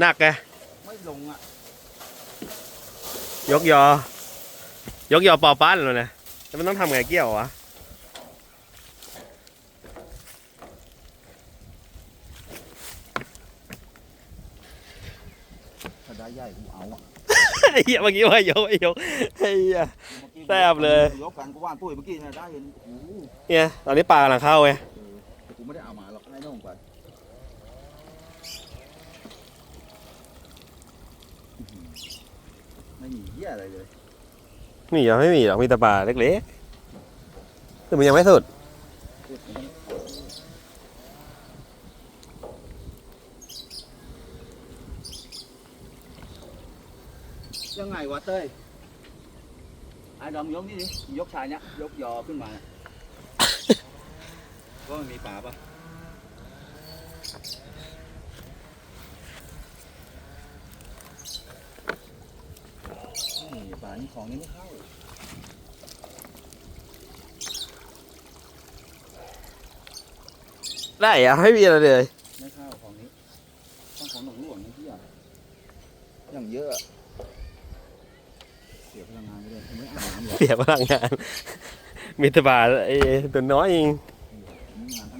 หนักไงไม่ลงอะ ยกยอ ยกยอปอปั้นเลยนะแล้วมันต้องทำไงเกี่ยววะถ้าได้ใหญ่กูเอาอะไอ้เหี้ยเมื่อกี้ว่ายกไอ้ยกไอ้เหี้ย แซ่บเลย ยกกันกูว่านปุ้ยเมื่อกี้เนี่ยได้เห็นโอ้โหเนี่ยตอนนี้ปลากำลังเข้าไง ให้น้องไปอื้อหือไม่มีเหี้ยอะไรเลยมีเหรอไม่มีหรอกมีแต่ปลาเล็กๆแต่มันยังไม่สุดยังไงวะเต้ยไอ้ดอมยกนี่ดิยกชายเนี้ยยกยอขึ้นมาเนี่ยว่ามันมีปลาปะ นี่ปลานี่ของนี้ไม่เข้า ได้อะไม่มีอะไรเลย ไม่เข้าของนี้ ต้องของหนองหลวงนี่ที่อะอย่างเยอะอะ เสียพลังงานไปเลยไม่อาบน้ำหรอกเสียพลังงาน มีแต่ปลาไอ้ตัวน้อยเองเ